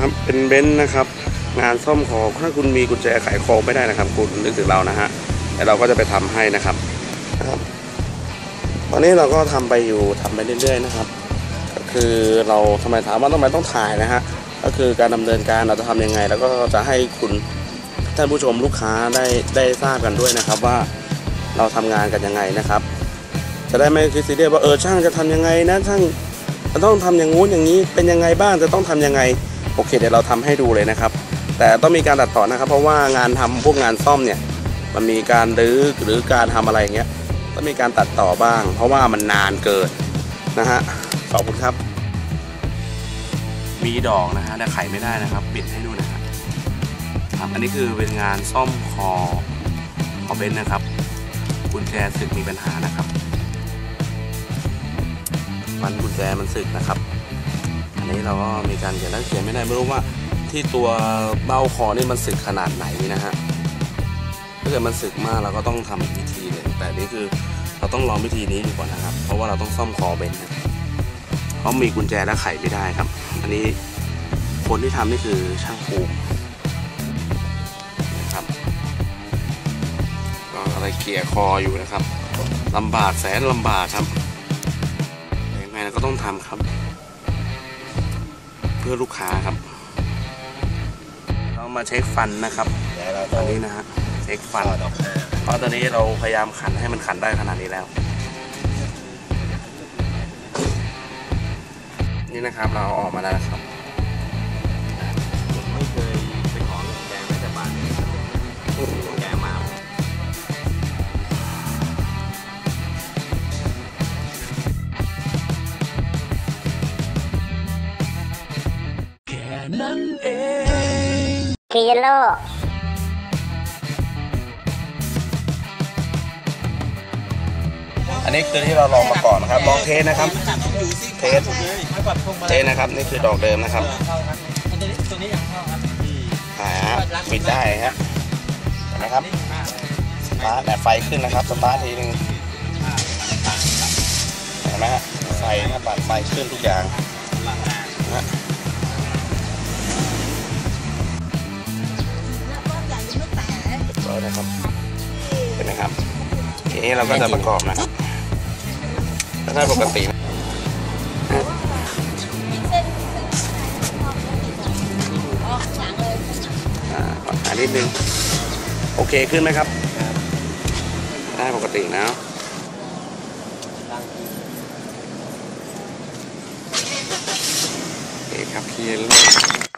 ครับเป็นเบนซ์นะครับ งานซ่อมของถ้าคุณมีกุญแจไขคอไม่ได้นะครับ คุณนึกถึงเรานะฮะแต่เราก็จะไปทำให้นะครับนะครับ ตอนนี้เราก็ทำไปอยู่ทำไปเรื่อยๆนะครับ ก็คือเราทำไมถามว่าทำไมต้องถ่ายนะฮะก็คือการดำเนินการเราจะทำยังไง แล้วก็จะให้คุณท่านผู้ชมลูกค้าได้ได้ทราบกันด้วยนะครับว่าเราทำงานกันยังไงนะครับ จะได้ไม่คิดซีเรียสว่าเออช่างจะทำยังไงนะช่าง จะต้องทำอย่างงู้นอย่างนี้เป็นยังไงบ้างจะต้องทำยังไงโอเคเดี๋ยวเราทำให้ดูเลยนะครับ แต่ต้องมีการตัดต่อนะครับ เพราะว่างานทำพวกงานซ่อมเนี่ยมันมีการรื้อหรือการทำอะไรอย่างเงี้ยต้องมีการตัดต่อบ้าง เพราะว่ามันนานเกินนะฮะขอบคุณครับ มีดอกนะฮะแต่ไขไม่ได้นะครับปิดให้ดูนะครับครับอันนี้คือเป็นงานซ่อมคอคอเบนนะครับกุญแจสึกมีปัญหานะครับ มันกุญแจมันสึกนะครับ อันนี้เราก็มีการเขียนแล้วเขียนไม่ได้ไม่รู้ว่าที่ตัวเบ้าคอนี่มันสึกขนาดไหนนะฮะถ้าเกิดมันสึกมากเราก็ต้องทำอีกวิธีหนึ่งแต่นี่คือเราต้องลองวิธีนี้ดีกว่านนะครับ เพราะว่าเราต้องซ่อมคอเบนเพราะมีกุญแจและไขไม่ได้ครับ อันนี้คนที่ทำนี่คือช่างภูมินะครับก็อะไรเกี่ยคออยู่นะครับลำบากแสนลำบากครับ เราก็ต้องทำครับ เพื่อลูกค้าครับ เรามาเช็คฟันนะครับตอนนี้นะฮะเช็คฟันเพราะตอนนี้เราพยายามขันให้มันขันได้ขนาดนี้แล้ว นี่นะครับเราออกมาแล้วครับ คีเยลโลอันนี้คือที่เราลองมาก่อนนะครับ ลองเทสนะครับ เทส เทสนะครับ นี่คือดอกเดิมนะครับอ่าปิดได้ฮะเห็นไหมครับสตาร์ทแต่ไฟขึ้นนะครับ สตาร์ททีนึงเห็นไหมฮะไฟนะปัดไฟขึ้นทุกอย่างนะ ครับเห็นไหมครับ ทีนี้เราก็จะประกอบนะครับถ้าปกติอ่าอันนิดนึง โอเคขึ้นไหมครับ ได้ปกตินะโอเคครับเคลียร์